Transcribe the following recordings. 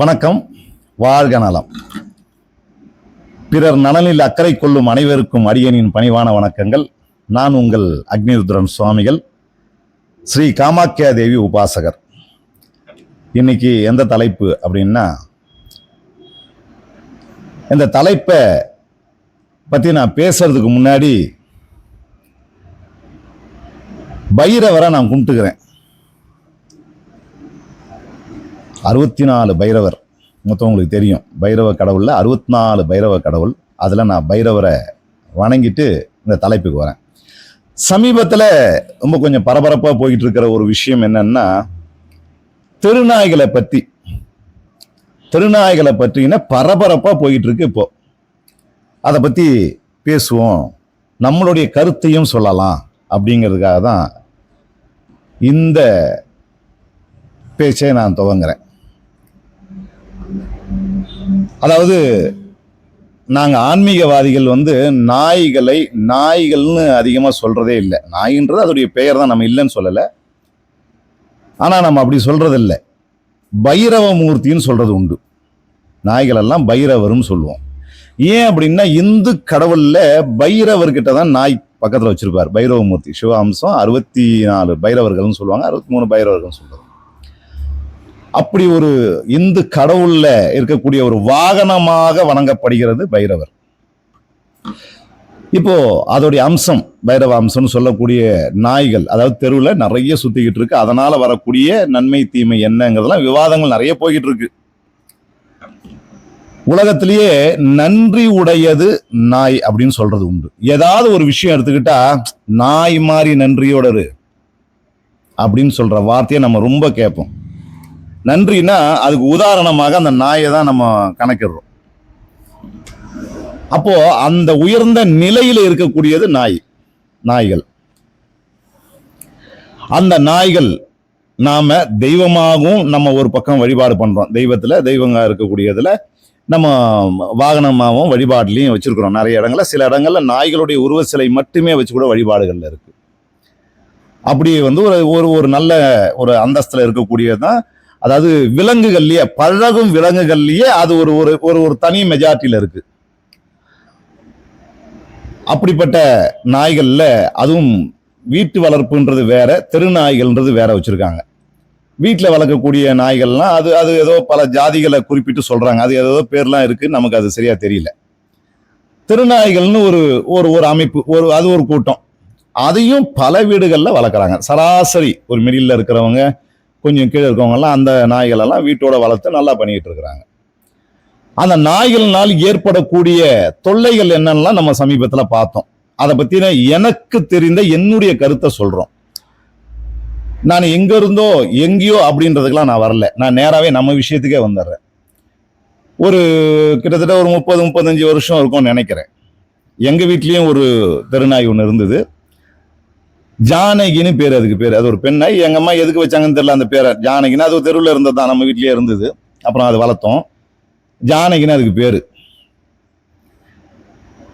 வணக்கம். வாழ்க நலம். பிறர் நலனில் அக்கறை கொள்ளும் அனைவருக்கும் அடியனின் பணிவான வணக்கங்கள். நான் உங்கள் அக்னிருத்ரன் சுவாமிகள் ஸ்ரீ காமாக்கியா தேவி உபாசகர். இன்னைக்கு எந்த தலைப்பு அப்படின்னா இந்த தலைப்பை பற்றி நான் பேசுறதுக்கு முன்னாடி பைரவரை நான் கும்பிட்டுக்கிறேன். அறுபத்தி நாலு பைரவர். மொத்தம் உங்களுக்கு தெரியும். பைரவ கடவுளில் அறுபத்தி நாலு பைரவ கடவுள். அதில் நான் பைரவரை வணங்கிட்டு இந்த தலைப்புக்கு வரேன். சமீபத்தில் ரொம்ப கொஞ்சம் பரபரப்பாக போய்கிட்டு இருக்கிற ஒரு விஷயம் என்னன்னா திருநாய்களை பற்றி திருநாய்களை பற்றின பரபரப்பாக போய்கிட்டு இருக்கு இப்போ. அதை பற்றி பேசுவோம். நம்மளுடைய கருத்தையும் சொல்லலாம் அப்படிங்கிறதுக்காக தான் இந்த பேச்சை நான் துவங்குறேன். அதாவது நாங்கள் ஆன்மீகவாதிகள் வந்து நாய்களை நாய்கள்னு அதிகமாக சொல்கிறதே இல்லை. நாயின்றது அதோடைய பெயர் தான் நம்ம இல்லைன்னு சொல்லலை. ஆனால் நம்ம அப்படி சொல்கிறது இல்லை பைரவமூர்த்தின்னு சொல்கிறது உண்டு. நாய்களெல்லாம் பைரவர்னு சொல்லுவோம். ஏன் அப்படின்னா இந்து கடவுளில் பைரவர்கிட்ட தான் நாய் பக்கத்தில் வச்சிருப்பார். பைரவமூர்த்தி சிவாம்சம் அறுபத்தி நாலு பைரவர்கள்னு சொல்லுவாங்க. அறுபத்தி மூணு பைரவர்கள்னு சொல்லுவாங்க அப்படி ஒரு இந்து கடவுள்ல இருக்கக்கூடிய ஒரு வாகனமாக வணங்கப்படுகிறது பைரவர். இப்போ அதோடைய அம்சம் பைரவ அம்சம்னு சொல்லக்கூடிய நாய்கள் அதாவது தெருவில் நிறைய சுத்திக்கிட்டு இருக்கு. அதனால வரக்கூடிய நன்மை தீமை என்னங்கிறதெல்லாம் விவாதங்கள் நிறைய போய்கிட்டு இருக்கு. உலகத்திலேயே நன்றி உடையது நாய் அப்படின்னு சொல்றது உண்டு. ஏதாவது ஒரு விஷயம் எடுத்துக்கிட்டா நாய் மாதிரி நன்றியோட அப்படின்னு சொல்ற வார்த்தையை நம்ம ரொம்ப கேட்போம். நன்றினா அதுக்கு உதாரணமாக அந்த நாயை தான் நம்ம கணக்கிடுறோம். அப்போ அந்த உயர்ந்த நிலையில் இருக்கக்கூடியது நாய் நாய்கள். அந்த நாய்கள் நாம தெய்வமாகவும் நம்ம ஒரு பக்கம் வழிபாடு பண்றோம். தெய்வத்துல தெய்வங்க இருக்கக்கூடியதுல நம்ம வாகனமாகவும் வழிபாடுலையும் வச்சிருக்கிறோம் நிறைய இடங்கள்ல. சில இடங்கள்ல நாய்களுடைய உருவ சிலை மட்டுமே வச்சு கூட வழிபாடுகள்ல இருக்கு. அப்படி வந்து ஒரு ஒரு ஒரு நல்ல ஒரு அந்தஸ்துல இருக்கக்கூடியது தான் அதாவது விலங்குகள்லயே பழகும் விலங்குகள்லயே அது ஒரு ஒரு ஒரு ஒரு தனி மெஜாரிட்டியில இருக்கு. அப்படிப்பட்ட நாய்கள்ல அதுவும் வீட்டு வளர்ப்புன்றது வேற தெருநாய்கள்ன்றது வேற வச்சிருக்காங்க. வீட்டில் வளர்க்கக்கூடிய நாய்கள்லாம் அது அது ஏதோ பல ஜாதிகளை குறிப்பிட்டு சொல்கிறாங்க அது ஏதோ பேர்லாம் இருக்குது நமக்கு அது சரியாக தெரியல. திருநாய்கள்னு ஒரு ஒரு ஒரு அமைப்பு ஒரு அது ஒரு கூட்டம். அதையும் பல வீடுகளில் வளர்க்குறாங்க. சராசரி ஒரு மிடில் இருக்கிறவங்க கொஞ்சம் கீழே இருக்கவங்கெல்லாம் அந்த நாய்களெல்லாம் வீட்டோட வளர்த்து நல்லா பண்ணிக்கிட்டு இருக்கிறாங்க அந்த நாய்களினால் ஏற்படக்கூடிய தொல்லைகள் என்னென்னலாம் நம்ம சமீபத்தில் பார்த்தோம். அதை பற்றின எனக்கு தெரிந்த என்னுடைய கருத்தை சொல்கிறோம் நான் எங்கே இருந்தோ எங்கேயோ அப்படின்றதுக்கெல்லாம் நான் வரல. நான் நேராகவே நம்ம விஷயத்துக்கே வந்துடுறேன். ஒரு கிட்டத்தட்ட ஒரு முப்பது முப்பத்தஞ்சு வருஷம் இருக்கும்னு நினைக்கிறேன். எங்கள் வீட்லேயும் ஒரு தெருநாய் ஒன்று இருந்தது. ஜானகின்னு பேர் அதுக்கு பேர். அது ஒரு பெண்ணை. எங்க அம்மா எதுக்கு வச்சாங்கன்னு தெரியல அந்த பேரை. ஜானகின்னு அது ஒரு தெருவில் இருந்தது தான் நம்ம வீட்லயே இருந்தது. அப்புறம் அது வளர்த்தோம். ஜானகின்னு அதுக்கு பேர்.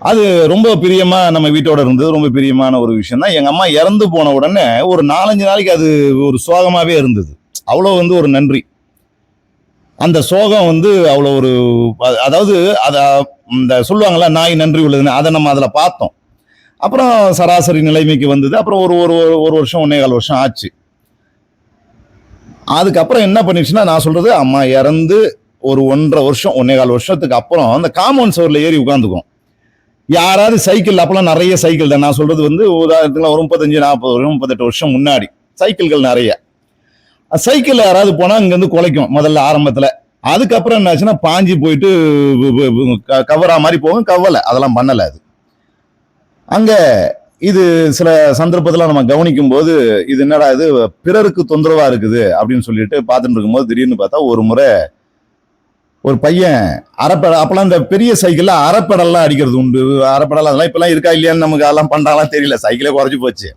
அது ரொம்ப பிரியமா நம்ம வீட்டோட இருந்தது. ரொம்ப பிரியமான ஒரு விஷயம் தான். எங்க அம்மா இறந்து போன உடனே ஒரு நாலஞ்சு நாளைக்கு அது ஒரு சோகமாவே இருந்தது. அவ்வளோ வந்து ஒரு நன்றி. அந்த சோகம் வந்து அவ்வளோ ஒரு அதாவது அத இந்த சொல்லுவாங்களா நாய் நன்றி உள்ளதுன்னு அதை நம்ம அதில் பார்த்தோம். அப்புறம் சராசரி நிலைமைக்கு வந்தது. அப்புறம் ஒரு ஒரு ஒரு- ஒரு வருஷம் ஒன்னே கால் வருஷம் ஆச்சு. அதுக்கப்புறம் என்ன பண்ணிடுச்சுன்னா நான் சொல்றது அம்மா இறந்து ஒரு ஒன்றரை வருஷம் ஒன்னே கால் வருஷத்துக்கு அப்புறம் அந்த காம்பவுண்ட் சவரில் ஏறி உட்காந்துக்கும். யாராவது சைக்கிள் அப்போலாம் நிறைய சைக்கிள் தான். நான் சொல்றது வந்து உதாரணத்துக்குலாம் ஒரு முப்பத்தஞ்சு நாற்பது வருஷம் முப்பத்தெட்டு வருஷம் முன்னாடி. சைக்கிள்கள் நிறைய. சைக்கிள் யாராவது போனால் இங்கேருந்து குலைக்கும் முதல்ல ஆரம்பத்தில். அதுக்கப்புறம் என்னாச்சுன்னா பாஞ்சி போயிட்டு கவரா மாதிரி போகும். கவலை அதெல்லாம் பண்ணலை அது. அங்க இது சில சந்தர்ப்பத்தில் நம்ம கவனிக்கும் போது இது என்னடா இது பிறருக்கு தொந்தரவா இருக்குது அப்படின்னு சொல்லிட்டு பார்த்துட்டு இருக்கும்போது திடீர்னு பார்த்தா ஒரு முறை ஒரு பையன் அரைப்பட அப்பெல்லாம் இந்த பெரிய சைக்கிள்ல அரைப்படல்லாம் அடிக்கிறது உண்டு அரைப்படலாம் அதெல்லாம் இப்பெல்லாம் இருக்கா இல்லையான்னு நமக்கு அதெல்லாம் பண்றாங்களாம் தெரியல சைக்கிளே குறைஞ்சு போச்சு.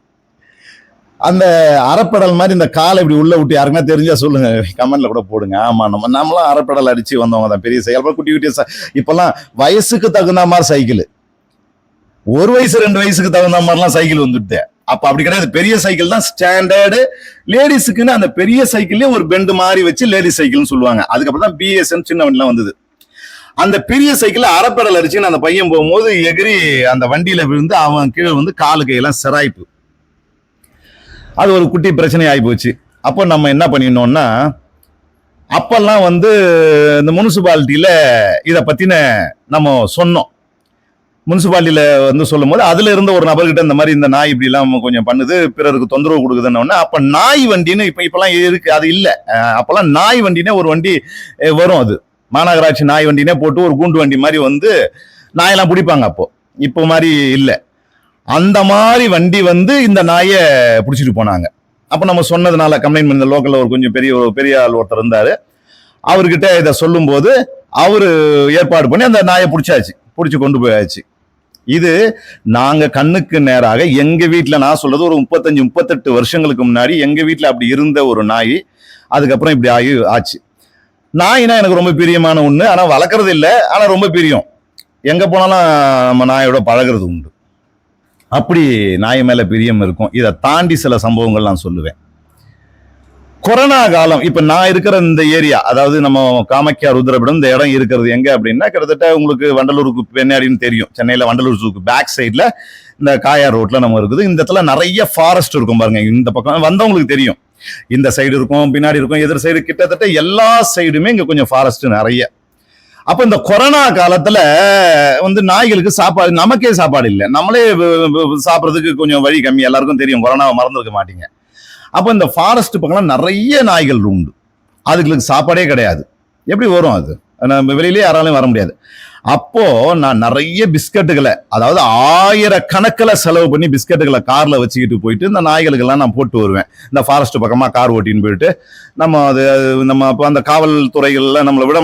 அந்த அரைப்படல் மாதிரி இந்த காலை இப்படி உள்ள விட்டு யாருக்குன்னா தெரிஞ்சா சொல்லுங்க கமெண்ட்ல கூட போடுங்க. ஆமா நம்ம நம்மளாம் அரைப்படல் அடிச்சு வந்தவங்க தான் பெரிய சைக்கிள் குட்டி குட்டி இப்பெல்லாம் வயசுக்கு தகுந்த மாதிரி சைக்கிள். ஒரு வயசு ரெண்டு வயசுக்கு தகுந்த மாதிரிலாம் சைக்கிள் வந்துட்டு அப்ப அப்படி கிடையாது. பெரிய சைக்கிள் தான் ஸ்டாண்டர்டு லேடிஸுக்குன்னு அந்த பெரிய சைக்கிள்லயே ஒரு பெண்டு மாதிரி வச்சு லேடிஸ் சைக்கிள்னு சொல்லுவாங்க. அதுக்கப்புறம் தான் பிஎஸ்என் சின்ன வண்டிலாம் வந்தது. அந்த பெரிய சைக்கிள் அறப்படல் அரிச்சுன்னு அந்த பையன் போகும்போது எகிரி அந்த வண்டியில விழுந்து அவன் கீழே வந்து காலு கையெல்லாம் சிராய்ப்பு. அது ஒரு குட்டி பிரச்சனை ஆகி போச்சு. அப்போ நம்ம என்ன பண்ணிடணும்னா அப்பெல்லாம் வந்து இந்த முனிசிபாலிட்டியில இதை பத்தின நம்ம சொன்னோம். முனிசிபாலிட்டியில வந்து சொல்லும்போது அதுல இருந்த ஒரு நபர்கிட்ட இந்த மாதிரி இந்த நாய் இப்படி எல்லாம் கொஞ்சம் பண்ணுது பிறருக்கு தொந்தரவு கொடுக்குதுன்னு அப்போ அப்ப நாய் வண்டின்னு இப்ப இப்பெல்லாம் இருக்கு அது இல்ல. அப்போல்லாம் அப்பெல்லாம் நாய் வண்டினே ஒரு வண்டி வரும் அது. மாநகராட்சி நாய் வண்டினே போட்டு ஒரு கூண்டு வண்டி மாதிரி வந்து நாயெல்லாம் பிடிப்பாங்க அப்போ. இப்போ மாதிரி இல்ல. அந்த மாதிரி வண்டி வந்து இந்த நாயை பிடிச்சிட்டு போனாங்க. அப்ப நம்ம சொன்னதுனால கம்ப்ளைண்ட் பண்ணி லோக்கல்ல ஒரு கொஞ்சம் பெரிய ஒரு பெரிய ஆள் ஒருத்தர் இருந்தாரு. அவர்கிட்ட இதை சொல்லும்போது அவரு ஏற்பாடு பண்ணி அந்த நாயை பிடிச்சாச்சு பிடிச்சி கொண்டு போயாச்சு. இது நாங்க கண்ணுக்கு நேராக எங்க வீட்டில் நான் சொல்றது ஒரு முப்பத்தஞ்சு முப்பத்தெட்டு வருஷங்களுக்கு முன்னாடி எங்க வீட்டில் அப்படி இருந்த ஒரு நாய் அதுக்கப்புறம் இப்படி ஆகி ஆச்சு. நாய்னா எனக்கு ரொம்ப பிரியமான ஒன்று ஆனால் வளர்க்குறது இல்லை. ஆனால் ரொம்ப பிரியம். எங்கே போனாலும் நம்ம நாயோட பழகுறது உண்டு. அப்படி நாய் மேலே பிரியம் இருக்கும். இதை தாண்டி சில சம்பவங்கள் நான் சொல்லுவேன். கொரோனா காலம் இப்ப நான் இருக்கிற இந்த ஏரியா அதாவது நம்ம காமக்கியா ருத்ரபுரம் இந்த இடம் இருக்கிறது எங்க அப்படின்னா கிட்டத்தட்ட உங்களுக்கு வண்டலூருக்கு பின்னாடின்னு தெரியும். சென்னையில வண்டலூர் ஜூக்கு பேக் சைட்ல இந்த காயார் ரோட்ல நம்ம இருக்குது. இந்த இடத்துல நிறைய ஃபாரஸ்ட் இருக்கும் பாருங்க. இந்த பக்கம் வந்தவங்களுக்கு தெரியும். இந்த சைடு இருக்கும் பின்னாடி இருக்கும் எதிர் சைடு கிட்டத்தட்ட எல்லா சைடுமே இங்க கொஞ்சம் ஃபாரஸ்ட் நிறைய. அப்போ இந்த கொரோனா காலத்துல வந்து நாய்களுக்கு சாப்பாடு நமக்கே சாப்பாடு இல்லை. நம்மளே சாப்பிட்றதுக்கு கொஞ்சம் வழி கம்மி. எல்லாருக்கும் தெரியும். கொரோனாவை மறந்துருக்க மாட்டீங்க. அப்போ இந்த ஃபாரஸ்ட் பக்கம்லாம் நிறைய நாய்கள் உண்டு. அதுகளுக்கு சாப்பாடே கிடையாது. எப்படி வரும் அது? நம்ம வெளியிலே யாராலையும் வர முடியாது. அப்போ நான் நிறைய பிஸ்கட்டுகளை அதாவது ஆயிரக்கணக்கில் செலவு பண்ணி பிஸ்கட்டுகளை காரில் வச்சுக்கிட்டு போயிட்டு இந்த நாய்களுக்கெல்லாம் நான் போட்டு வருவேன். இந்த ஃபாரஸ்ட் பக்கமாக கார் ஓட்டின்னு போயிட்டு நம்ம அது நம்ம அப்போ அந்த காவல்துறைகளில் நம்மளை விட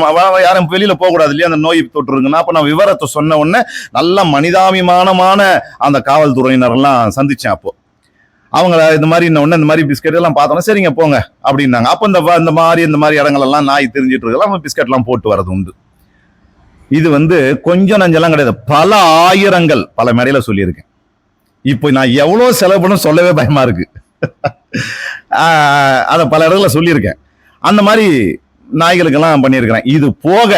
யாரும் வெளியில் போகக்கூடாது இல்லையா? அந்த நோய் தொற்றுருங்கன்னா அப்போ நான் விவரத்தை சொன்ன உடனே நல்ல மனிதாபிமானமான அந்த காவல்துறையினரெல்லாம் சந்தித்தேன் அப்போது அவங்கள இந்த மாதிரி இன்னொன்று இந்த மாதிரி பிஸ்கெட் எல்லாம் பார்த்தோன்னா சரிங்க போங்க அப்படின்னாங்க. அப்போ இந்த இந்த மாதிரி இந்த மாதிரி இடங்களெல்லாம் நாய் தெரிஞ்சிட்டு இருக்கலாம் பிஸ்கெட்லாம் போட்டு வரது உண்டு. இது வந்து கொஞ்சம் நஞ்செல்லாம் கிடையாது. பல ஆயிரங்கள் பல மேடையில சொல்லியிருக்கேன். இப்போ நான் எவ்வளோ செலவு பண்ண சொல்லவே பயமா இருக்கு. அதை பல இடத்துல சொல்லியிருக்கேன். அந்த மாதிரி நாய்களுக்கெல்லாம் பண்ணியிருக்கிறேன். இது போக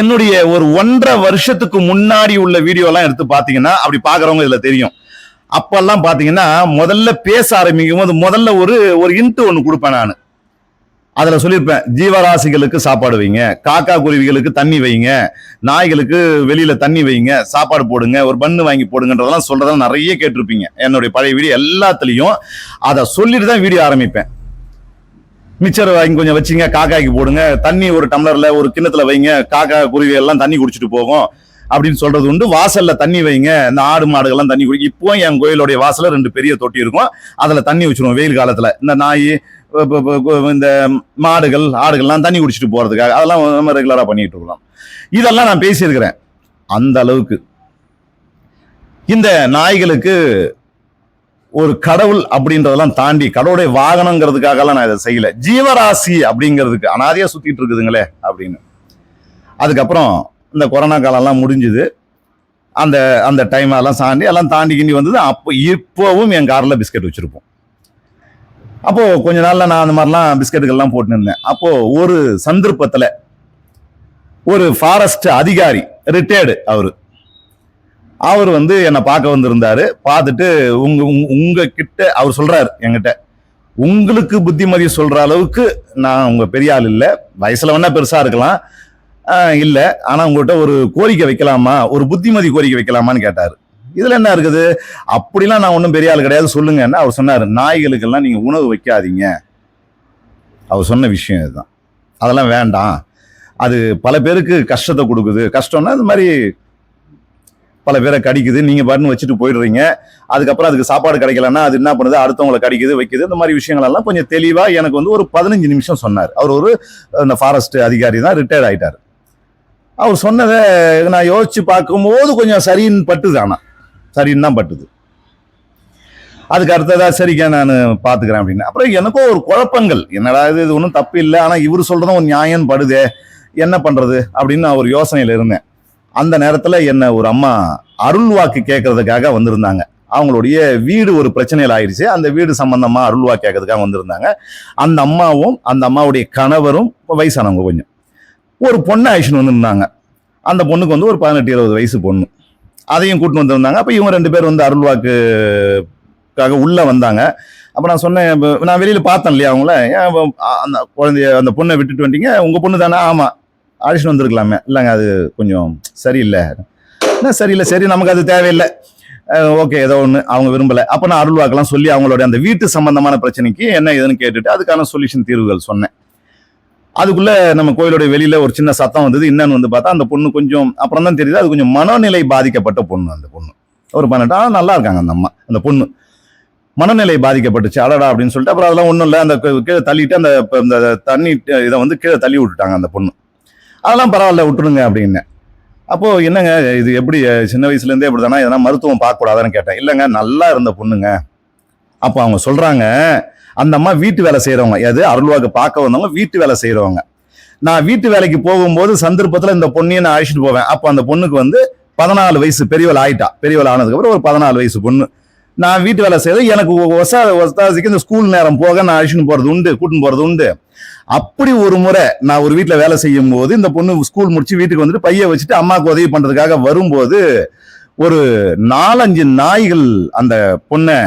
என்னுடைய ஒரு ஒன்றரை வருஷத்துக்கு முன்னாடி உள்ள வீடியோலாம் எடுத்து பார்த்தீங்கன்னா அப்படி பார்க்குறவங்க இதில் தெரியும். அப்பெல்லாம் பார்த்தீங்கன்னா முதல்ல பேச ஆரம்பிக்கும் போது முதல்ல ஒரு ஒரு இன்ட்டு ஒன்று கொடுப்பேன் நான். அதில் சொல்லியிருப்பேன் ஜீவராசிகளுக்கு சாப்பாடு வைங்க காக்கா குருவிகளுக்கு தண்ணி வைங்க நாய்களுக்கு வெளியில் தண்ணி வைங்க சாப்பாடு போடுங்க ஒரு பண்ணு வாங்கி போடுங்கன்றதெல்லாம் சொல்கிறதெல்லாம் நிறைய கேட்டிருப்பீங்க. என்னுடைய பழைய வீடியோ எல்லாத்துலேயும். அதை சொல்லிட்டு தான் வீடியோ ஆரம்பிப்பேன். மிச்சர் வாங்கி கொஞ்சம் வச்சுங்க காக்காய்க்கு போடுங்க தண்ணி ஒரு டம்ளரில் ஒரு கிண்ணத்தில் வைங்க காக்கா குருவி எல்லாம் தண்ணி குடிச்சிட்டு போகும். அப்படின்னு சொல்றது உண்டு. வாசல்ல தண்ணி வைங்க. இந்த ஆடு மாடுகள்லாம் தண்ணி குடி இப்போ என் கோயிலுடைய வாசல்ல ரெண்டு பெரிய தொட்டி இருக்கும். அதுல தண்ணி வச்சிருவோம் வெயில் காலத்துல. இந்த நாய் இந்த மாடுகள் ஆடுகள்லாம் தண்ணி குடிச்சிட்டு போறதுக்காக அதெல்லாம் நம்ம ரெகுலரா பண்ணிட்டு இருக்கோம் இதெல்லாம் நான் பேசியிருக்கிறேன். அந்த அளவுக்கு. இந்த நாய்களுக்கு ஒரு கடவுள் அப்படின்றதெல்லாம் தாண்டி கடவுளுடைய வாகனங்கிறதுக்காகலாம் நான் இதை செய்யல. ஜீவராசி அப்படிங்கிறதுக்கு அனாதையா சுத்திட்டு இருக்குதுங்களே அப்படின்னு. அதுக்கப்புறம் இந்த கொரோனா காலம்லாம் முடிஞ்சுது. அந்த அந்த டைம் எல்லாம் தாண்டி எல்லாம் தாண்டி கிண்டி வந்தது அப்போ இப்போவும் என் காரில் பிஸ்கட் வச்சுருப்போம். அப்போது கொஞ்ச நாளில் நான் அந்த மாதிரிலாம் பிஸ்கட்டுகள்லாம் போட்டுருந்தேன் இருந்தேன் ஒரு சந்தர்ப்பத்தில் ஒரு ஃபாரஸ்ட் அதிகாரி ரிட்டையர்டு அவர். அவர் வந்து என்னை பார்க்க வந்திருந்தாரு. பார்த்துட்டு உங்க உங்க- உங்க கிட்ட அவர் சொல்றாரு என்கிட்ட. உங்களுக்கு புத்திமதி சொல்ற அளவுக்கு நான் உங்க பெரிய ஆள் இல்லை. வயசுல வேணா பெருசா இருக்கலாம். இல்லை. ஆனால் உங்கள்கிட்ட ஒரு கோரிக்கை வைக்கலாமா? ஒரு புத்திமதி கோரிக்கை வைக்கலாமான்னு கேட்டார். இதில் என்ன இருக்குது? அப்படிலாம் நான் ஒன்றும் பெரிய ஆள் கிடையாது. சொல்லுங்கன்னு அவர் சொன்னார். நாய்களுக்கெல்லாம் நீங்கள் உணவு வைக்காதீங்க. அவர் சொன்ன விஷயம் இதுதான். அதெல்லாம் வேண்டாம். அது பல பேருக்கு கஷ்டத்தை கொடுக்குது. கஷ்டம்னா இந்த மாதிரி பல பேரை கடிக்குது. நீங்கள் பாட்டுன்னு வச்சுட்டு போயிடுறீங்க. அதுக்கப்புறம் அதுக்கு சாப்பாடு கிடைக்கலன்னா அது என்ன பண்ணுது? அடுத்தவங்களை கடிக்குது வைக்குது. இந்த மாதிரி விஷயங்களெல்லாம் கொஞ்சம் தெளிவாக எனக்கு வந்து ஒரு பதினஞ்சு நிமிஷம் சொன்னார். அவர் ஒரு அந்த ஃபாரஸ்ட் அதிகாரி தான் ரிட்டையர்ட் ஆகிட்டார் அவர் சொன்னதை நான் யோசிச்சு பார்க்கும்போது கொஞ்சம் சரின்னு பட்டுது ஆனால் சரின்னு தான் பட்டுது. அதுக்கு அடுத்ததா சரிக்கா நான் பார்த்துக்கிறேன் அப்படின்னு. அப்புறம் எனக்கும் ஒரு குழப்பங்கள். என்னடா இது இது ஒன்றும் தப்பு இல்லை. ஆனால் இவர் சொல்கிறதும் ஒரு நியாயம் படுதே. என்ன பண்ணுறது அப்படின்னு நான் ஒரு யோசனையில் இருந்தேன். அந்த நேரத்தில் என்னை ஒரு அம்மா அருள் வாக்கு கேட்கறதுக்காக வந்திருந்தாங்க. அவங்களுடைய வீடு ஒரு பிரச்சனையில் ஆயிடுச்சு அந்த வீடு சம்மந்தமாக அருள்வா கேட்கறதுக்காக வந்திருந்தாங்க. அந்த அம்மாவும் அந்த அம்மாவுடைய கணவரும் வயசானவங்க கொஞ்சம். ஒரு பொண்ணை அழிச்சுன்னு வந்துருந்தாங்க. அந்த பொண்ணுக்கு வந்து ஒரு பதினெட்டு இருபது வயசு பொண்ணு. அதையும் கூட்டின்னு வந்திருந்தாங்க. அப்போ இவங்க ரெண்டு பேர் வந்து அருள்வாக்குக்காக உள்ளே வந்தாங்க. அப்போ நான் சொன்னேன் இப்போ நான் வெளியில் பார்த்தேன் இல்லையா அவங்கள? ஏன் அந்த குழந்தைய அந்த பொண்ணை விட்டுட்டு வந்துட்டீங்க உங்கள் பொண்ணு தானே? ஆமாம் அழிச்சுட்டு வந்திருக்கலாமே. இல்லைங்க அது கொஞ்சம் சரியில்லை. என்ன சரியில்லை? சரி நமக்கு அது தேவையில்லை. ஓகே ஏதோ ஒன்று அவங்க விரும்பல. அப்போ நான் அருள்வாக்கெல்லாம் சொல்லி அவங்களுடைய அந்த வீட்டு சம்பந்தமான பிரச்சனைக்கு என்ன ஏதுன்னு கேட்டுட்டு அதுக்கான சொல்யூஷன் தீர்வுகள் சொன்னேன். அதுக்குள்ளே நம்ம கோயிலுடைய வெளியில் ஒரு சின்ன சத்தம் வந்தது. என்னன்னு வந்து பார்த்தா அந்த பொண்ணு கொஞ்சம் அப்புறம் தான் தெரியுது. அது கொஞ்சம் மனநிலை பாதிக்கப்பட்ட பொண்ணு அந்த பொண்ணு. ஒரு பன்னெண்டு நல்லா இருக்காங்க அந்த அம்மா அந்த பொண்ணு. மனநிலை பாதிக்கப்பட்டுச்சு. அடடா அப்படின்னு சொல்லிட்டு அப்புறம் அதெல்லாம் ஒன்றும் இல்லை. அந்த கீழே தள்ளிட்டு அந்த இந்த தண்ணி இதை வந்து கீழே தள்ளி விட்டுட்டாங்க அந்த பொண்ணு. அதெல்லாம் பரவாயில்ல விட்டுருங்க அப்படின்னு. அப்போது என்னங்க இது எப்படி சின்ன வயசுலேருந்தே எப்படி இப்படி தானே எதனா மருத்துவம் பார்க்கக்கூடாதான்னு கேட்டேன். இல்லைங்க நல்லா இருந்த பொண்ணுங்க. அப்போ அவங்க சொல்கிறாங்க அந்த அம்மா வீட்டு வேலை செய்கிறவங்க எது? அருள்வாக்கு பார்க்க வந்தவங்க வீட்டு வேலை செய்கிறவங்க நான் வீட்டு வேலைக்கு போகும்போது சந்தர்ப்பத்தில் இந்த பொண்ணையை நான் அழைச்சிட்டு போவேன். அப்போ அந்த பொண்ணுக்கு வந்து பதினாலு வயசு பெரியவள் ஆயிட்டா. பெரியவள் ஆனதுக்கப்புறம் ஒரு பதினாலு வயசு பொண்ணு. நான் வீட்டு வேலை செய்யறது எனக்கு ஒசா ஒசாசிக்கு இந்த ஸ்கூல் நேரம் போக நான் அழிச்சுன்னு போகிறது உண்டு கூட்டின்னு போகிறது உண்டு. அப்படி ஒரு முறை நான் ஒரு வீட்டில் வேலை செய்யும் போது இந்த பொண்ணு ஸ்கூல் முடிச்சு வீட்டுக்கு வந்துட்டு பைய வச்சுட்டு அம்மாவுக்கு உதவி பண்ணுறதுக்காக வரும்போது ஒரு நாலஞ்சு நாய்கள் அந்த பொண்ணை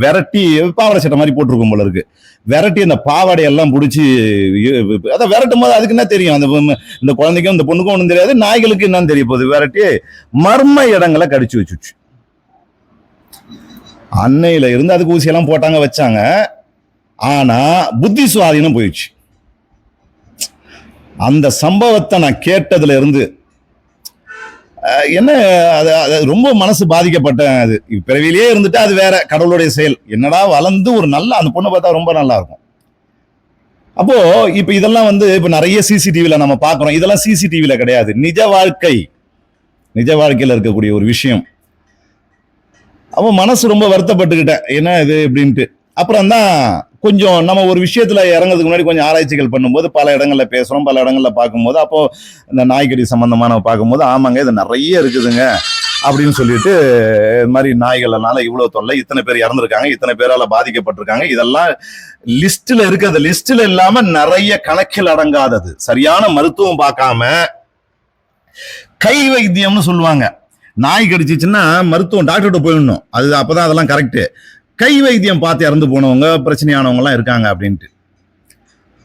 விரட்டி பாவாடை சட்டை மாதிரி போட்டிருக்கும் போல இருக்கு. விரட்டி அந்த பாவாடை எல்லாம் பிடிச்சி அதான் விரட்டும் போது அதுக்கு என்ன தெரியும்? அந்த இந்த குழந்தைக்கும் இந்த பொண்ணுக்கும் ஒன்றும் தெரியாது நாய்களுக்கு என்னன்னு தெரிய போகுது. விரட்டி மர்ம இடங்களை கடிச்சு வச்சுச்சு. அன்னையில இருந்து அதுக்கு ஊசியெல்லாம் போட்டாங்க வச்சாங்க. ஆனா புத்தி சுவாதீனம் போயிடுச்சு. அந்த சம்பவத்தை நான் கேட்டதுல இருந்து என்ன அது அது ரொம்ப மனசு பாதிக்கப்பட்டேன் அது. பிறவிலேயே இருந்துட்டு அது வேற கடவுளுடைய செயல். என்னடா வளர்ந்து ஒரு நல்ல அந்த பொண்ணை பார்த்தா ரொம்ப நல்லா இருக்கும் அப்போ இப்போ இதெல்லாம் வந்து இப்போ நிறைய சிசிடிவியில் நம்ம பார்க்குறோம். இதெல்லாம் சிசிடிவியில் கிடையாது. நிஜ வாழ்க்கை. நிஜ வாழ்க்கையில் இருக்கக்கூடிய ஒரு விஷயம். அப்போ மனசு ரொம்ப வருத்தப்பட்டுக்கிட்டேன். என்ன இது? இப்படின்ட்டு. அப்புறம் தான் கொஞ்சம் நம்ம ஒரு விஷயத்துல இறங்குறதுக்கு முன்னாடி கொஞ்சம் ஆராய்ச்சிகள் பண்ணும்போது பல இடங்களில் பேசுறோம் பல இடங்களில் பார்க்கும்போது அப்போ இந்த நாய்க்கடி சம்மந்தமான பார்க்கும்போது ஆமாங்க இது நிறைய இருக்குதுங்க அப்படின்னு சொல்லிட்டு இது மாதிரி நாய்கள்னால இவ்வளோ தொல்லை இத்தனை பேர் இறந்துருக்காங்க இத்தனை பேரால் பாதிக்கப்பட்டிருக்காங்க. இதெல்லாம் லிஸ்ட்டில் இருக்கிறது லிஸ்ட்டில் இல்லாமல் நிறைய கணக்கில் அடங்காதது. சரியான மருத்துவம் பார்க்காம கை வைத்தியம்னு சொல்லுவாங்க. நாய் கடிச்சிச்சுன்னா மருத்துவம் டாக்டர்கிட்ட போயிடணும். அது அப்போதான் அதெல்லாம் கரெக்டு கை வைத்தியம் பார்த்து இறந்து போனவங்க பிரச்சனையானவங்கலாம் இருக்காங்க அப்படின்ட்டு.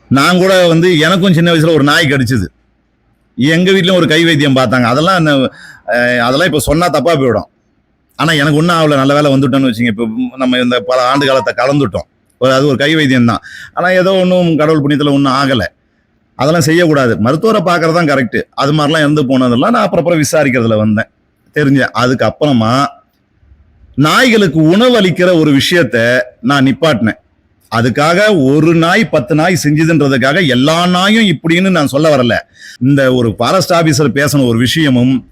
நான் கூட வந்து எனக்கும் சின்ன வயசில் ஒரு நாய் கடிச்சிது. எங்கள் வீட்லயும் ஒரு கை வைத்தியம் பார்த்தாங்க. அதெல்லாம் என்ன- அதெல்லாம் இப்போ சொன்னால் தப்பாக போயிடும். ஆனால் எனக்கு ஒன்றும் ஆகல. நல்ல வேலை வந்துட்டோன்னு வச்சுங்க. இப்போ நம்ம இந்த பல ஆண்டு காலத்தை கலந்துட்டோம். ஒரு அது ஒரு கை வைத்தியம் தான். ஆனால் ஏதோ ஒன்றும் கடவுள் புண்ணியத்தில் ஒன்றும் ஆகலை. அதெல்லாம் செய்யக்கூடாது. மருத்துவரை பார்க்குறது தான் கரெக்ட் அது மாதிரிலாம் இறந்து போனதெல்லாம் நான் அப்புறம் அப்புறம் விசாரிக்கிறதுல வந்தேன். தெரிஞ்சேன் அதுக்கப்புறமா நாய்களுக்கு உணவளிக்கிற ஒரு விஷயத்த நான் நிப்பாட்டினேன். அதுக்காக ஒரு நாய் பத்து நாய் செஞ்சதுன்றதுக்காக எல்லா நாயும் இப்படின்னு நான் சொல்ல வரல. இந்த ஒரு ஃபாரஸ்ட் ஆபீசர் பேசின ஒரு விஷயமும்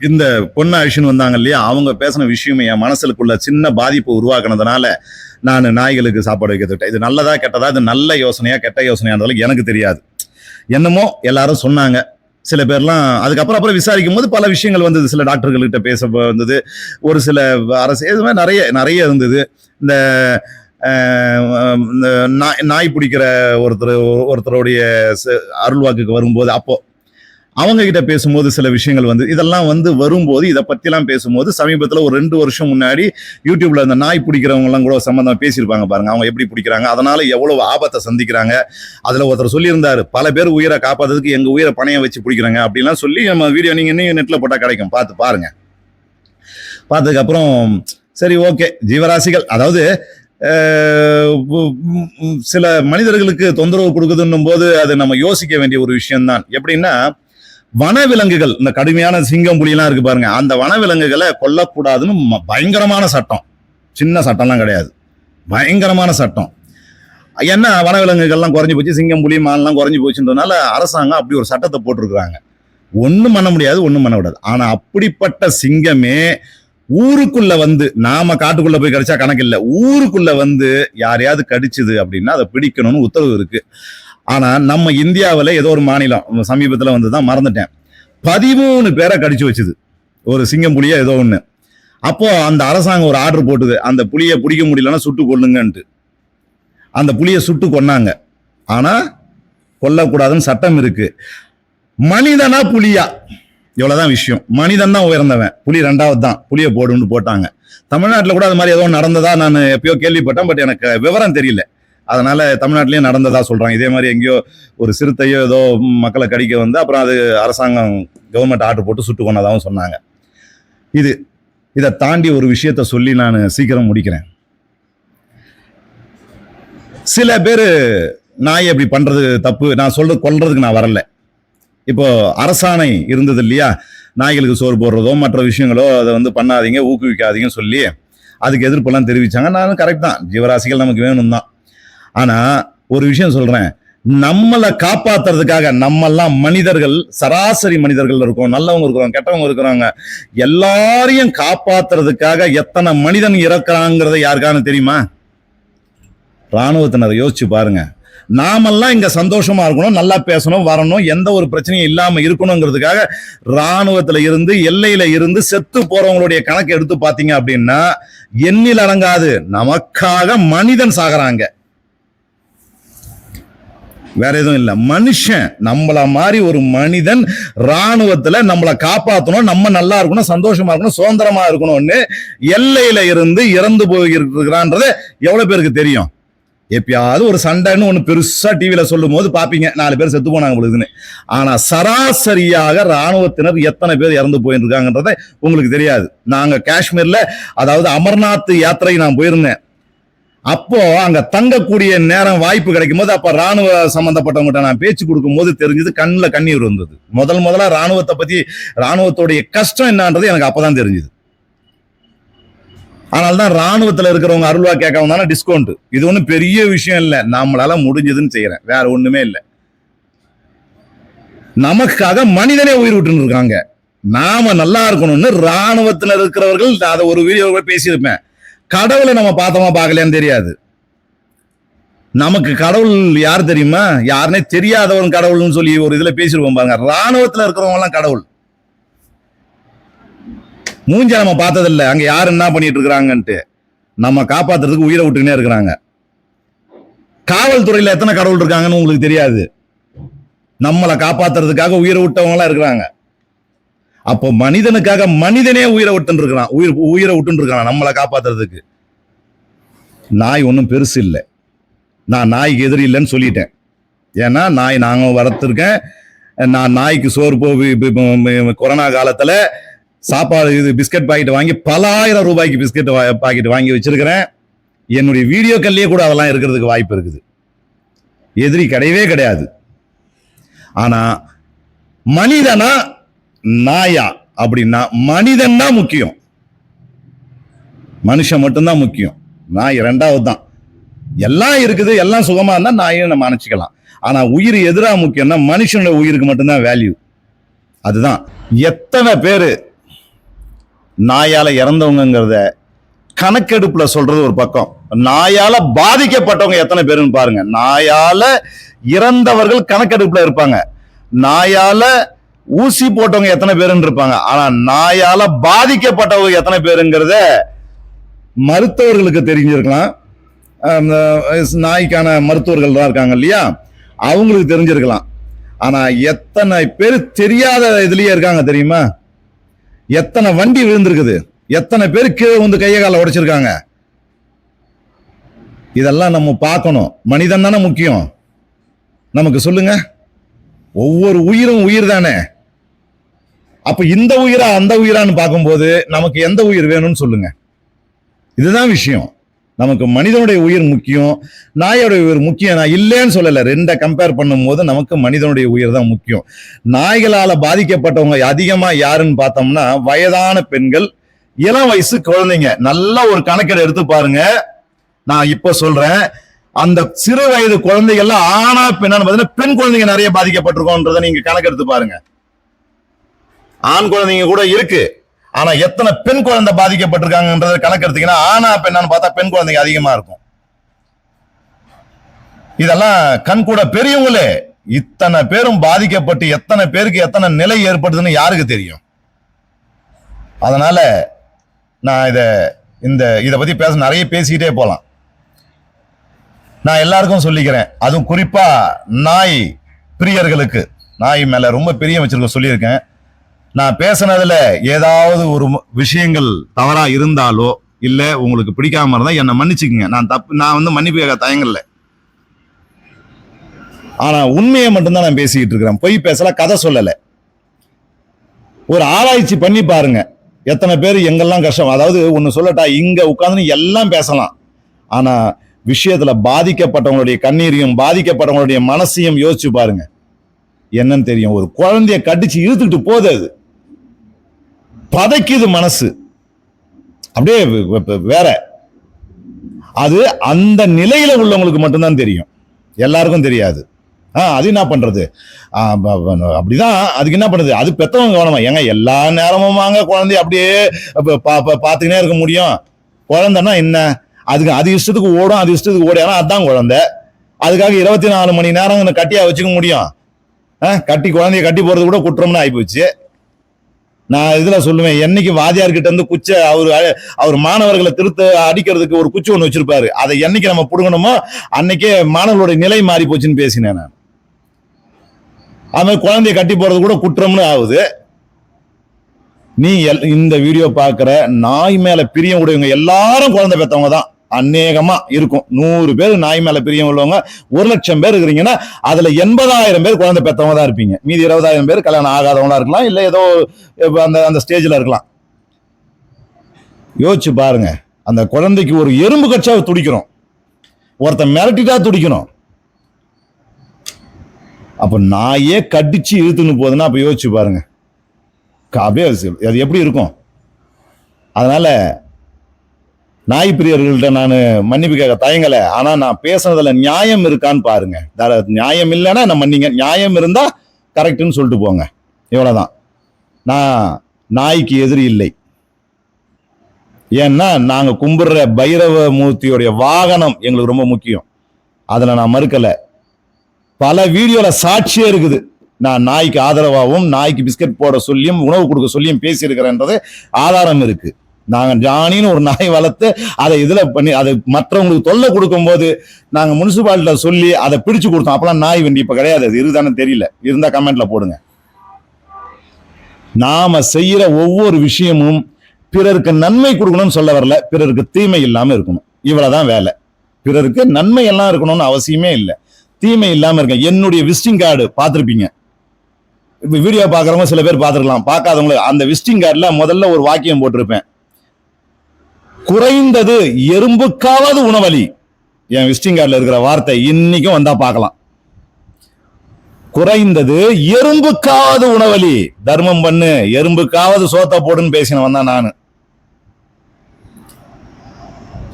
இந்த பொண்ணு அழிச்சுன்னு வந்தாங்க இல்லையா அவங்க பேசின விஷயமும் என் மனசுக்குள்ள சின்ன பாதிப்பு உருவாக்குனதுனால நான் நாய்களுக்கு சாப்பாடு வைக்கிறதுட்டேன் இது நல்லதா கெட்டதா இது நல்ல யோசனையா கெட்ட யோசனையான்றதுல எனக்கு தெரியாது. என்னமோ எல்லாரும் சொன்னாங்க. சில பேர்லாம் அதுக்கப்புறம் அப்புறம் விசாரிக்கும் போது பல விஷயங்கள் வந்தது. சில டாக்டர்கள்கிட்ட பேச வந்தது. ஒரு சில அரசு இது மாதிரி நிறைய நிறைய இருந்தது. இந்த இந்த நாய் நாய் பிடிக்கிற ஒருத்தர் ஒருத்தருடைய ச- அருள்வாக்குக்கு வரும்போது அப்போ அவங்க கிட்ட பேசும்போது சில விஷயங்கள் வந்து இதெல்லாம் வந்து வரும்போது இதை பத்திலாம் பேசும்போது சமீபத்தில் ஒரு ரெண்டு வருஷம் முன்னாடி யூடியூப்ல அந்த நாய் பிடிக்கிறவங்கலாம் கூட சம்பந்தம் பேசியிருப்பாங்க பாருங்க. அவங்க எப்படி பிடிக்கிறாங்க அதனால எவ்வளவு ஆபத்தை சந்திக்கிறாங்க. அதுல ஒருத்தர் சொல்லியிருந்தாரு பல பேர் உயிரை காப்பாத்துறதுக்கு எங்க உயிரை பணையம் வச்சு பிடிக்கிறாங்க அப்படிலாம் சொல்லி நம்ம வீடியோ நீங்க இன்னும் நெட்ல போட்டால் கிடைக்கும். பார்த்து பாருங்க. பார்த்ததுக்கப்புறம் சரி ஓகே. ஜீவராசிகள் அதாவது சில மனிதர்களுக்கு தொந்தரவு கொடுக்குதுன்னும் போது அது நம்ம யோசிக்க வேண்டிய ஒரு விஷயம்தான். எப்படின்னா வனவிலங்குகள் இந்த கடுமையான சிங்கம் புலியெல்லாம் இருக்கு பாருங்க அந்த வனவிலங்குகளை கொல்லக்கூடாதுன்னு ம- பயங்கரமான சட்டம். சின்ன சட்டம்லாம் கிடையாது. பயங்கரமான சட்டம். என்ன வனவிலங்குகள்லாம் குறைஞ்சி போச்சு சிங்கம் புலி மான்லாம் குறைஞ்சி போச்சுன்றதுனால அரசாங்கம் அப்படி ஒரு சட்டத்தை போட்டிருக்கிறாங்க. ஒன்றும் பண்ண முடியாது ஒன்றும் பண்ண கூடாது. ஆனால் அப்படிப்பட்ட சிங்கமே ஊருக்குள்ள வந்து நாம காட்டுக்குள்ள போய் கடிச்சா கணக்கு இல்லை ஊருக்குள்ள வந்து யாரையாவது கடிச்சுது அப்படின்னா அதை பிடிக்கணும்னு உத்தரவு இருக்கு. ஆனா நம்ம இந்தியாவில் ஏதோ ஒரு மாநிலம் சமீபத்தில் வந்து தான் மறந்துட்டேன். பதிமூணு பேரை கடிச்சு வச்சுது. ஒரு சிங்கம் புலியா ஏதோ ஒன்று அப்போ அந்த அரசாங்கம் ஒரு ஆர்டர் போட்டுது. அந்த புலியை பிடிக்க முடியலன்னா சுட்டு கொள்ளுங்கன்ட்டு அந்த புலியை சுட்டு கொன்னாங்க. ஆனா கொல்லக்கூடாதுன்னு சட்டம் இருக்கு. மனிதனா புலியா? இவ்வளவுதான் விஷயம். மனிதன் தான் உயர்ந்தவன். புலி ரெண்டாவது தான். புலியை போடுன்னு போட்டாங்க. தமிழ்நாட்டில் கூட அது மாதிரி ஏதோ நடந்ததா நான் எப்பயோ கேள்விப்பட்டேன் பட் எனக்கு விவரம் தெரியல. அதனால தமிழ்நாட்டிலேயே நடந்ததா சொல்றாங்க. இதே மாதிரி எங்கேயோ ஒரு சிறுத்தையோ ஏதோ மக்களை கடிக்க வந்து அப்புறம் அது அரசாங்கம் கவர்மெண்ட் ஆர்டர் போட்டு சுட்டு கொண்டதாகவும் சொன்னாங்க. இது இதை தாண்டி ஒரு விஷயத்த சொல்லி நான் சீக்கிரம் முடிக்கிறேன். சில பேர் நாய் அப்படி பண்றது தப்பு நான் சொல்றது கொல்றதுக்கு நான் வரல. இப்போ அரசாணை இருந்தது இல்லையா? நாய்களுக்கு சோறு போடுறதோ மற்ற விஷயங்களோ அதை வந்து பண்ணாதீங்க ஊக்குவிக்காதீங்கன்னு சொல்லி அதுக்கு எதிர்ப்பெல்லாம் தெரிவிச்சாங்க. நானும் கரெக்ட் தான். ஜீவராசிகள் நமக்கு வேணும் தான் ஆனால் ஒரு விஷயம் சொல்கிறேன் நம்மளை காப்பாத்துறதுக்காக நம்மெல்லாம் மனிதர்கள் சராசரி மனிதர்கள் இருக்கோம் நல்லவங்க இருக்கிறோம் கெட்டவங்க இருக்கிறாங்க. எல்லாரையும் காப்பாத்துறதுக்காக எத்தனை மனிதன் இறக்குறாங்கிறத யாருக்கானு தெரியுமா? ராணுவத்தினரை யோசிச்சு பாருங்க. நாமெல்லாம் இங்க சந்தோஷமா இருக்கணும் நல்லா பேசணும் வரணும் எந்த ஒரு பிரச்சனையும் இல்லாம இருக்கணுங்கிறதுக்காக ராணுவத்துல இருந்து எல்லையில இருந்து செத்து போறவங்களுடைய கணக்கு எடுத்து பாத்தீங்க அப்படின்னா எண்ணில் அடங்காது. நமக்காக மனிதன் சாகுறாங்க. வேற எதுவும் இல்ல. மனுஷன் நம்மள மாதிரி ஒரு மனிதன் ராணுவத்துல நம்மளை காப்பாத்தணும் நம்ம நல்லா இருக்கணும் சந்தோஷமா இருக்கணும் சுதந்திரமா இருக்கணும்னு எல்லையில இருந்து இறந்து போயிருக்கிறான்றது எவ்வளவு பேருக்கு தெரியும்? எப்பயாவது ஒரு சண்டைன்னு ஒண்ணு பெருசா டிவியில சொல்லும் போது பாப்பீங்க. நாலு பேர் செத்து போனாங்க உங்களுக்குன்னு ஆனா சராசரியாக ராணுவத்தினர் எத்தனை பேர் இறந்து போயிருக்காங்கன்றதை உங்களுக்கு தெரியாது. நாங்க காஷ்மீர்ல அதாவது அமர்நாத் யாத்திரை நான் போயிருந்தேன். அப்போ அங்க தங்கக்கூடிய நேரம் வாய்ப்பு கிடைக்கும் போது அப்ப ராணுவ சம்பந்தப்பட்டவங்ககிட்ட நான் பேச்சு கொடுக்கும் போது தெரிஞ்சது கண்ணுல கண்ணீர் வந்தது. முதல் முதல்ல ராணுவத்தை பத்தி ராணுவத்துடைய கஷ்டம் என்னன்றது எனக்கு அப்பதான் தெரிஞ்சது. அதனால்தான் ராணுவத்துல இருக்கிறவங்க அருள்வா கேட்க தானே டிஸ்கவுண்ட் இது ஒன்றும் பெரிய விஷயம் இல்ல. நம்மளால முடிஞ்சதுன்னு செய்யறேன் வேற ஒண்ணுமே இல்லை. நமக்காக மனிதனே உயிர் விட்டு இருக்காங்க. நாம நல்லா இருக்கணும்னு ராணுவத்துல இருக்கிறவர்கள் அதை ஒரு வீடியோ பேசியிருப்பேன். கடவுளை நம்ம பார்த்தோமா பார்க்கலையான்னு தெரியாது. நமக்கு கடவுள் யார் தெரியுமா? யாருனே தெரியாதவன் கடவுள்னு சொல்லி ஒரு இதுல பேசிடுவோம் பாருங்க. ராணுவத்துல இருக்கிறவங்க எல்லாம் கடவுள். மூஞ்ச நம்ம பார்த்ததில்ல. அங்க யார் என்ன பண்ணிட்டு இருக்கிறாங்கன்ட்டு. நம்ம காப்பாத்துறதுக்கு உயிரை விட்டுக்கினே இருக்கிறாங்க. காவல்துறையில எத்தனை கடவுள் இருக்காங்கன்னு உங்களுக்கு தெரியாது. நம்மளை காப்பாத்துறதுக்காக உயிரை விட்டவங்க எல்லாம் இருக்கிறாங்க. அப்போ மனிதனுக்காக மனிதனே உயிரை விட்டு இருக்கிறான் உயிர் உயிரை விட்டு இருக்கான் நம்மளை காப்பாத்துறதுக்கு. நாய் ஒன்றும் பெருசு இல்லை. நான் நாய்க்கு எதிரி இல்லைன்னு சொல்லிட்டேன். ஏன்னா நாய் நாங்கள் வளர்த்துருக்கேன். நான் நாய்க்கு சோறு போ கொரோனா காலத்தில் சாப்பாடு இது பிஸ்கட் பாக்கெட் வாங்கி பல ஆயிரம் ரூபாய்க்கு பிஸ்கட் பாக்கெட் வாங்கி வச்சிருக்கிறேன். என்னுடைய வீடியோக்கள்லயே கூட அதெல்லாம் இருக்கிறதுக்கு வாய்ப்பு இருக்குது. எதிரி கிடையவே கிடையாது. ஆனால் மனிதனா நாயா அப்படின்னா மனிதன் தான் முக்கியம். மனுஷன் மட்டும்தான் முக்கியம். நாய் ரெண்டாவது தான் எல்லாம் இருக்குது எல்லாம் சுகமா இருந்தா நாயும் நம்ம அணைச்சிக்கலாம். ஆனா உயிர் எதிரா முக்கியம்னா மனுஷனோட உயிருக்கு மட்டும்தான் வேல்யூ அதுதான். எத்தனை பேர் நாயால இறந்தவங்கிறத கணக்கெடுப்புல சொல்றது ஒரு பக்கம். நாயால பாதிக்கப்பட்டவங்க எத்தனை பேருன்னு பாருங்க. நாயால இறந்தவர்கள் கணக்கெடுப்புல இருப்பாங்க. நாயால ஊசி போட்டவங்க எத்தனை பேருன்னு இருப்பாங்க. ஆனா நாயால பாதிக்கப்பட்டவங்க எத்தனை பேருங்கிறத மருத்துவர்களுக்கு தெரிஞ்சிருக்கலாம். நாய்க்கான மருத்துவர்கள் தான் இருக்காங்க இல்லையா? அவங்களுக்கு தெரிஞ்சிருக்கலாம். ஆனா எத்தனை பேர் தெரியாத இதுலயே இருக்காங்க தெரியுமா? எத்தனை வண்டி விழுந்திருக்குது? எத்தனை பேர் கீழே வந்து கையை காலை உடைச்சிருக்காங்க? இதெல்லாம் நம்ம பார்க்கணும். மனிதன் தானே முக்கியம். நமக்கு சொல்லுங்க. ஒவ்வொரு உயிரும் உயிர் தானே. அப்ப இந்த உயிரா அந்த உயிரான்னு பார்க்கும்போது நமக்கு எந்த உயிர் வேணும்னு சொல்லுங்க. இதுதான் விஷயம். நமக்கு மனிதனுடைய உயிர் முக்கியம் நாயோடைய உயிர் முக்கியம். நான் இல்லைன்னு சொல்லலை ரெண்டை கம்பேர் பண்ணும்போது நமக்கு மனிதனுடைய உயிர் தான் முக்கியம். நாய்களால் பாதிக்கப்பட்டவங்க அதிகமாக யாருன்னு பார்த்தோம்னா வயதான பெண்கள் இளம் வயசு குழந்தைங்க. நல்ல ஒரு கணக்கெடு எடுத்து பாருங்க. நான் இப்போ சொல்றேன் அந்த சிறு வயது குழந்தைகள்லாம் ஆனா பெண்ணான்னு பார்த்தீங்கன்னா பெண் குழந்தைங்க நிறைய பாதிக்கப்பட்டிருக்கோன்றதை நீங்க கணக்கெடுத்து பாருங்க. ஆண் குழந்தைங்க கூட இருக்கு. ஆனா எத்தனை பெண் குழந்தை பாதிக்கப்பட்டிருக்காங்கன்றத கணக்கெடுத்தீங்கன்னா ஆனா பெண்ணான்னு பார்த்தா பெண் குழந்தைங்க அதிகமா இருக்கும். இதெல்லாம் கண் கூட பெரியவங்களே இத்தனை பேரும் பாதிக்கப்பட்டு எத்தனை பேருக்கு எத்தனை நிலை ஏற்படுதுன்னு யாருக்கு தெரியும்? அதனால நான் இதை இந்த இதை பத்தி பேச நிறைய பேசிக்கிட்டே போகலாம் நான் எல்லாருக்கும் சொல்லிக்கிறேன் அதுவும் குறிப்பா நாய் பிரியர்களுக்கு நாய் மேல ரொம்ப பிரியம் வச்சிருக்க சொல்லியிருக்கேன். நான் பேசுனதுல ஏதாவது ஒரு விஷயங்கள் தவறா இருந்தாலோ இல்ல உங்களுக்கு பிடிக்காம இருந்தா என்னை மன்னிச்சுக்குங்க. நான் தப்பு நான் வந்து மன்னிப்பு கேட்க தயங்கல ஆனா உண்மையை மட்டும்தான் நான் பேசிக்கிட்டு இருக்கிறேன். பொய் பேசல கதை சொல்லல. ஒரு ஆராய்ச்சி பண்ணி பாருங்க. எத்தனை பேர் எங்கெல்லாம் கஷ்டம் அதாவது ஒன்னு சொல்லட்டா இங்க உட்காந்து எல்லாம் பேசலாம். ஆனா விஷயத்துல பாதிக்கப்பட்டவங்களுடைய கண்ணீரையும் பாதிக்கப்பட்டவங்களுடைய மனசையும் யோசிச்சு பாருங்க. என்னன்னு தெரியும். ஒரு குழந்தைய கடிச்சு இழுத்துட்டு போகுது அது. பதைக்குது மனசு. அப்படியே வேற. அது அந்த நிலையில உள்ளவங்களுக்கு மட்டும்தான் தெரியும். எல்லாருக்கும் தெரியாது. ஆ அது என்ன பண்றது? அப்படிதான் அதுக்கு என்ன பண்றது? அது பெத்தவங்க கவனமா. ஏங்க எல்லா நேரமும் வாங்க குழந்தைய அப்படியே பா- பார்த்துக்கினே இருக்க முடியும். குழந்தைன்னா என்ன? அதுக்கு அது இஷ்டத்துக்கு ஓடும் அது இஷ்டத்துக்கு ஓடும். ஏன்னா குழந்தை. அதுக்காக இருபத்தி நாலு மணி நேரம் கட்டியா வச்சுக்க முடியும். ஆ, கட்டி குழந்தைய கட்டி போறது கூட குற்றம்னு ஆயிப்போச்சு. நான் இதில் சொல்லுவேன் என்னைக்கு வாதியார்கிட்ட இருந்து குச்சை அவர் அவர் மாணவர்களை திருத்த அடிக்கிறதுக்கு ஒரு குச்சி ஒன்று வச்சிருப்பாரு. அதை என்னைக்கு நம்ம பிடுங்கணுமோ அன்னைக்கே மாணவர்களுடைய நிலை மாறி போச்சுன்னு பேசினேன் நான். அது மாதிரி குழந்தைய கட்டி போறது கூட குற்றம்னு ஆகுது. நீ எல்- இந்த வீடியோ பார்க்குற நாய் மேலே பிரியம் உடையவங்க எல்லாரும் குழந்தை பெற்றவங்க தான் அநேகமா இருக்கும். நூறு பேர் நாய் மேல பிரியம் உள்ளவங்க ஒரு லட்சம் பேர் இருக்கிறீங்கன்னா அதுல எண்பதாயிரம் பேர் குழந்தை பெற்றவங்க தான் இருப்பீங்க. மீதி இருபதாயிரம் பேர் கல்யாணம் ஆகாதவங்களா இருக்கலாம் இல்லை ஏதோ அந்த அந்த ஸ்டேஜில் இருக்கலாம். யோசிச்சு பாருங்க. அந்த குழந்தைக்கு ஒரு எறும்பு கட்சா துடிக்கிறோம் ஒருத்தன் மிரட்டிட்டா துடிக்கணும். அப்போ நாயே கடிச்சு இழுத்துன்னு போகுதுன்னா அப்போ யோசிச்சு பாருங்க. அப்படியே அது அது எப்படி இருக்கும்? அதனால நாய் பிரியர்கள்ட்ட நான் மன்னிப்பு கேட்க தயங்கலை. ஆனா நான் பேசுனதுல நியாயம் இருக்கான்னு பாருங்க. தர- நியாயம் இல்லைன்னா நான் மன்னிங்க? நியாயம் இருந்தா கரெக்டுன்னு சொல்லிட்டு போங்க. இவ்வளவுதான். நான் நாய்க்கு எதிரி இல்லை. ஏன்னா நாங்க கும்பிடுற பைரவ மூர்த்தியுடைய வாகனம் எங்களுக்கு ரொம்ப முக்கியம். அதுல நான் மறுக்கல. பல வீடியோல சாட்சியே இருக்குது. நான் நாய்க்கு ஆதரவாகவும் நாய்க்கு பிஸ்கட் போட சொல்லியும் உணவு கொடுக்க சொல்லியும் பேசியிருக்கிறேன்றது ஆதாரம் இருக்குது நாங்கள் ஜானின்னு ஒரு நாய் வளர்த்து அதை இதில் பண்ணி அதை மற்றவங்களுக்கு தொல்லை கொடுக்கும்போது நாங்கள் முனிசிபாலிட்டியில் சொல்லி அதை பிடிச்சு கொடுத்தோம். அப்போலாம் நாய் வண்டி இப்போ கிடையாது. அது இருக்குதானே தெரியல. இருந்தால் கமெண்ட்டில் போடுங்க. நாம் செய்கிற ஒவ்வொரு விஷயமும் பிறருக்கு நன்மை கொடுக்கணும்னு சொல்ல வரல. பிறருக்கு தீமை இல்லாமல் இருக்கணும். இவ்வளோதான் வேலை. பிறருக்கு நன்மை எல்லாம் இருக்கணும்னு அவசியமே இல்லை. தீமை இல்லாமல் இருக்க என்னுடைய விசிட்டிங் கார்டு பார்த்துருப்பீங்க. இப்போ வீடியோ பார்க்குறவங்க சில பேர் பார்த்துருக்கலாம். பார்க்காதவங்களுக்கு அந்த விசிட்டிங் கார்டில் முதல்ல ஒரு வாக்கியம் போட்டிருப்பேன். குறைந்தது எறும்புக்காவது உணவலி. என் விசிட்டிங் கார்டில் இருக்கிற வார்த்தை இன்னைக்கும் வந்தா பார்க்கலாம். குறைந்தது எறும்புக்காவது உணவலி. தர்மம் பண்ணு எறும்புக்காவது சோத்த போடுன்னு பேசினவன் தான் நான்.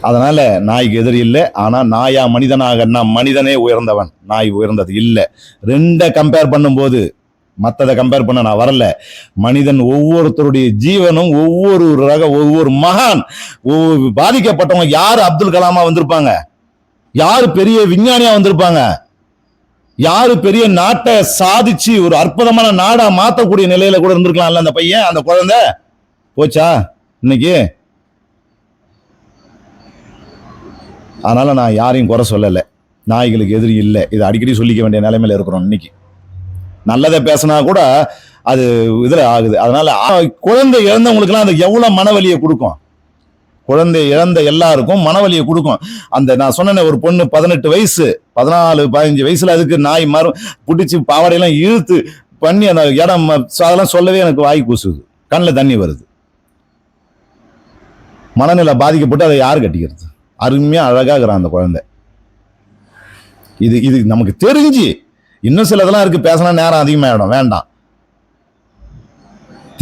அதனால நாய்க்கு எதிரி இல்லை ஆனால் நாயா மனிதனாக நான் மனிதனே உயர்ந்தவன். நாய் உயர்ந்தது இல்லை. ரெண்டை கம்பேர் பண்ணும்போது மற்றதை கம்பேர் பண்ண நான் வரல. மனிதன் ஒவ்வொருத்தருடைய ஜீவனும் ஒவ்வொரு ரக ஒவ்வொரு மகான் ஒவ்வொரு பாதிக்கப்பட்டவங்க யார் அப்துல் கலாமா வந்திருப்பாங்க? யார் பெரிய விஞ்ஞானியா வந்திருப்பாங்க? யார் பெரிய நாட்டை சாதிச்சு ஒரு அற்புதமான நாடா மாற்றக்கூடிய நிலையில கூட இருந்திருக்கலாம்ல அந்த பையன் அந்த குழந்தை? போச்சா இன்னைக்கு? அதனால நான் யாரையும் குறை சொல்லலை. நாய்களுக்கு எதிரி இல்லை. இதை அடிக்கடி சொல்லிக்க வேண்டிய நிலைமையில இருக்கிறோம் இன்னைக்கு. நல்லதை பேசினா கூட அது இதில் ஆகுது. அதனால் குழந்தை இழந்தவங்களுக்குலாம் அது எவ்வளோ மனவலியை கொடுக்கும்? குழந்தை இழந்த எல்லாருக்கும் மனவலியை கொடுக்கும். அந்த நான் சொன்னேனே ஒரு பொண்ணு பதினெட்டு வயசு பதினாலு பதினஞ்சு வயசுல அதுக்கு நாய் மரம் பிடிச்சி பாவாடையெல்லாம் இழுத்து பண்ணி அந்த இடம் அதெல்லாம் சொல்லவே எனக்கு வாய் கூசுது. கண்ணில் தண்ணி வருது. மனநிலை பாதிக்கப்பட்டு அதை யார் கட்டிக்கிறது? அருமையாக அழகாகிறான் இருக்கிறான் அந்த குழந்தை. இது இது நமக்கு தெரிஞ்சு இன்னும் சிலதெல்லாம் இருக்கு. பேசினா நேரம் அதிகமாகிடும் வேண்டாம்.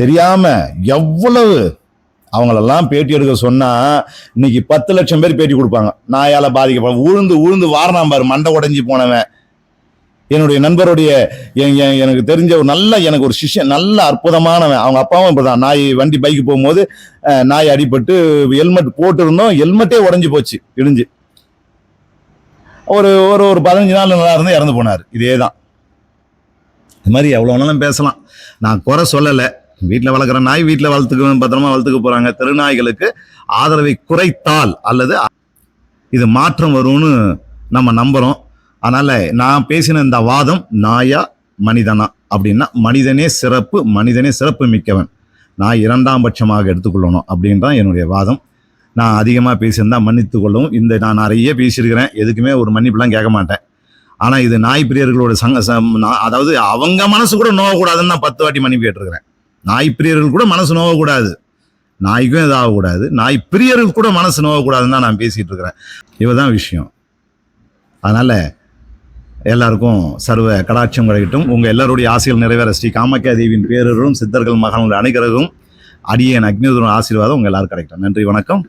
தெரியாம எவ்வளவு அவங்களெல்லாம் பேட்டி எடுக்க சொன்னால் இன்னைக்கு பத்து லட்சம் பேர் பேட்டி கொடுப்பாங்க. நாயால் பாதிக்கப்பட உழுந்து உழுந்து வாரணாம் பாரு. மண்டை உடஞ்சி போனவன். என்னுடைய நண்பருடைய எனக்கு தெரிஞ்ச ஒரு நல்ல எனக்கு ஒரு சிஷ்யன் நல்ல அற்புதமானவன். அவங்க அப்பாவும் இப்படிதான். நாய் வண்டி பைக்கு போகும்போது நாய் அடிபட்டு ஹெல்மெட் போட்டிருந்தோம். ஹெல்மெட்டே உடஞ்சி போச்சு இடிஞ்சு. ஒரு ஒரு ஒரு பதினஞ்சு நாள் நல்லா இருந்து இறந்து போனார். இதே தான் இது மாதிரி எவ்வளோ வேணாலும் பேசலாம். நான் குறை சொல்லலை. வீட்டில் வளர்க்குற நாய் வீட்டில் வளர்த்துக்க பத்திரமா வளர்த்துக்க போகிறாங்க தெருநாய்களுக்கு ஆதரவை குறைத்தால் அல்லது இது மாற்றம் வரும்னு நம்ம நம்புறோம். அதனால் நான் பேசின இந்த வாதம் நாயா மனிதனா அப்படின்னா மனிதனே சிறப்பு மனிதனே சிறப்பு மிக்கவன் நான் இரண்டாம் பட்சமாக எடுத்துக்கொள்ளணும் அப்படின்றான் என்னுடைய வாதம். நான் அதிகமாக பேசியிருந்தா மன்னித்து கொள்ளவும் இந்த நான் நிறைய பேசியிருக்கிறேன். எதுக்குமே ஒரு மன்னிப்புலாம் கேட்க மாட்டேன். ஆனால் இது நாய் பிரியர்களோட சங்க சம்- நான் அதாவது அவங்க மனசு கூட நோவக்கூடாதுன்னு நான் பத்து வாட்டி மன்னிப்பு கேட்டிருக்கிறேன். நாய் பிரியர்கள் கூட மனசு நோவக்கூடாது நாய்க்கும் இதாகக்கூடாது. நாய் பிரியர்கள் கூட மனசு நோவக்கூடாதுன்னு தான் நான் பேசிகிட்டு இருக்கிறேன் இவதான் விஷயம். அதனால் எல்லாருக்கும் சர்வ கடாட்சியம் கிடைக்கட்டும். உங்கள் எல்லாருடைய ஆசைகள் நிறைவேற ஸ்ரீ காமாக்கியா தேவியின் பேரரும் சித்தர்கள் மகன்கள் அனுகிரகம் அடியேன் அக்னிதுரன் ஆசீர்வாதம் உங்கள் எல்லாரும் கிடைக்கட்டும். நன்றி வணக்கம்.